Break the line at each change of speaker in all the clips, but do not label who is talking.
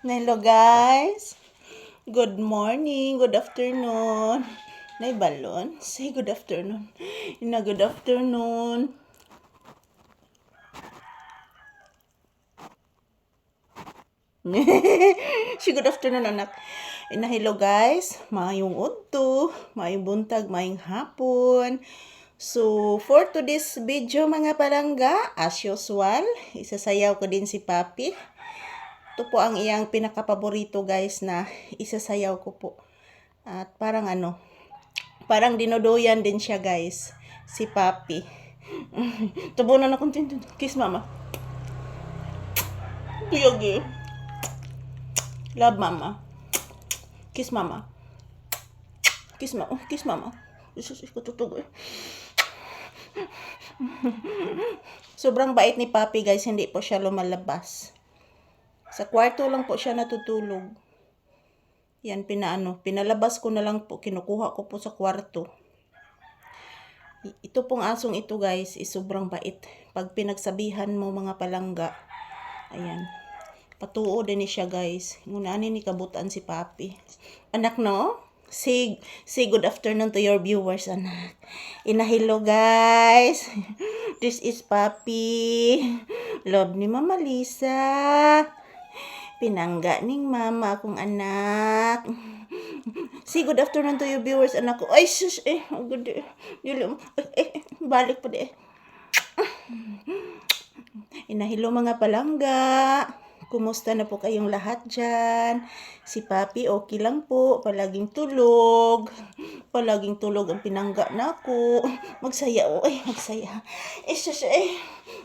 Hello guys. Good morning, good afternoon. Nay balon. Say good afternoon. Ina good afternoon. si good afternoon anak. Ina hello guys. Maayong udto, maayong buntag, maayong hapon. So, for today's video mga palangga, as usual, isasayaw ko din si Papi. Ito po ang iyang pinakapaborito guys na isasayaw ko po. At parang ano, parang dinodoyan din siya guys, si Papi. Tubunan akong tintin. Kiss mama. Kuyagi. Love mama. Kiss mama. Kiss mama. Oh, kiss mama. Jesus, eh. Sobrang bait ni Papi guys, hindi po siya lumalabas. Sa kwarto lang po siya natutulog. Yan, pinaano, pinalabas ko na lang po, kinukuha ko po sa kwarto. Ito pong asong ito guys, is sobrang bait. Pag pinagsabihan mo mga palangga, ayan, patuo din ni siya guys. Ngunani ni kabutan si Papi. Anak no? Say, say good afternoon to your viewers, anak. Ina hello guys. This is Papi. Love ni Mama Lisa. Pinangga ning mama akong anak. Say good afternoon to your viewers, anak ko. Ay, sus, eh, good. eh. Eh, eh, balik pa di eh. Inahilo mga palangga. Kumusta na po kayong lahat dyan? Si Papi okay lang po. Palaging tulog. Palaging tulog ang pinangga na ako. Magsaya o. Ay, magsaya. Eh, sus, eh.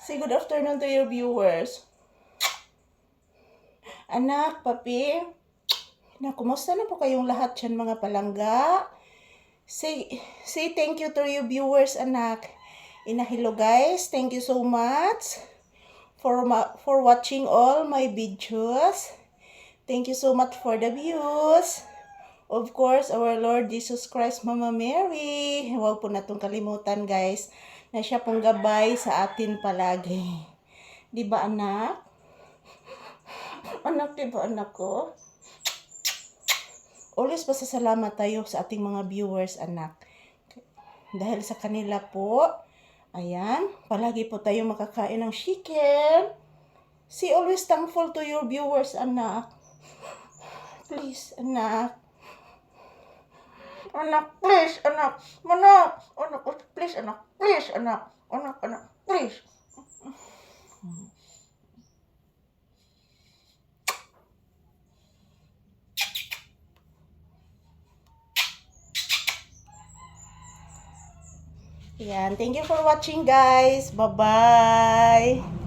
Say good afternoon to your viewers. Anak, papi, na kumusta na po kayong lahat dyan mga palangga? Say, say thank you to your viewers, anak. Ina hello guys, thank you so much for ma- for watching all my videos. Thank you so much for the views. Of course, our Lord Jesus Christ, Mama Mary. Huwag po natong kalimutan, guys, na siya pong gabay sa atin palagi. Di ba, anak? Anak, di ba, anak ko? Always pasasalamat tayo sa ating mga viewers, anak. Dahil sa kanila po, ayan, palagi po tayo makakain ng chicken. See, always thankful to your viewers, anak. Please, anak. Anak, please, anak. Anak, anak, please, anak. Please, anak. Anak, anak, please. Yan. Thank you for watching, guys. Bye-bye.